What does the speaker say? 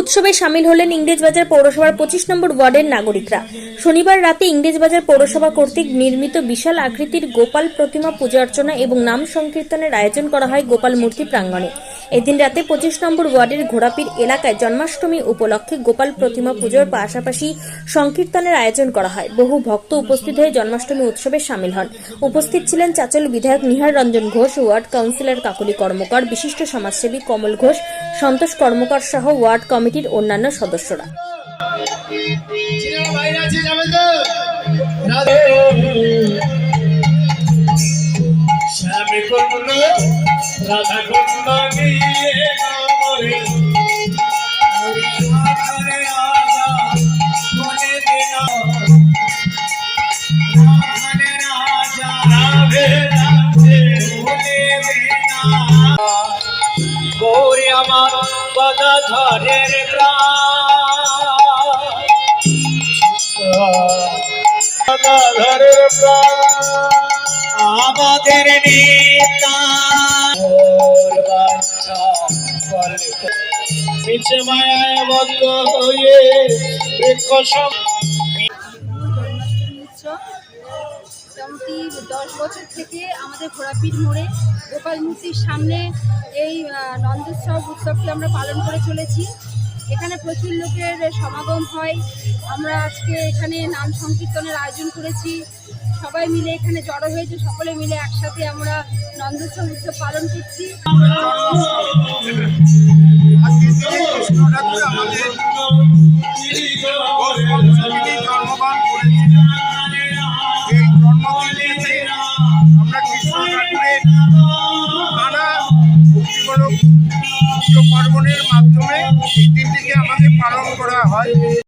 উৎসবে সামিল হলেন ইংরেজবাজার পৌরসভার পঁচিশ নম্বর ওয়ার্ডের নাগরিকরা। শনিবার রাতে ইংরেজবাজার পৌরসভা কর্তৃক নির্মিত বিশাল আকৃতির গোপাল প্রতিমা পূজা অর্চনা এবং নাম সংকীর্তনের আয়োজন করা হয় গোপাল মূর্তি প্রাঙ্গণে। এদিন রাতে পঁচিশ নম্বর ওয়ার্ডের ঘোড়াপির এলাকায় জন্মাষ্টমী উপলক্ষে গোপাল প্রতিমা পুজোর পাশাপাশি সংকীর্তনের আয়োজন করা হয়। বহু ভক্ত উপস্থিত হয়ে জন্মাষ্টমী উৎসবে সামিল হন। উপস্থিত ছিলেন চাচল বিধায়ক নিহার রঞ্জন ঘোষ, ওয়ার্ড কাউন্সিলর কাকলি কর্মকার, বিশিষ্ট সমাজসেবী কমল ঘোষ, সন্তোষ কর্মকার সহ ওয়ার্ড কমিটির অন্যান্য সদস্যরা। রাধে ধরের প্রাণ। আমাদের নেতা। দশ বছর থেকে আমাদের ঘোড়াপিঠ মোড়ে গোপাল মূর্তির সামনে এই নন্দোৎসব উৎসবটি আমরা পালন করে চলেছি। এখানে প্রচুর লোকের সমাগম হয়। আমরা আজকে এখানে নাম সংকীর্তনের আয়োজন করেছি। সবাই মিলে এখানে জড়ো হয়েছে, সকলে মিলে একসাথে আমরা নন্দোৎসব উৎসব পালন করছি। আমরা কৃষ্ণ ঠাকুরের পার্বণের মাধ্যমে এই দিনটিকে আমাদের পালন করা হয়।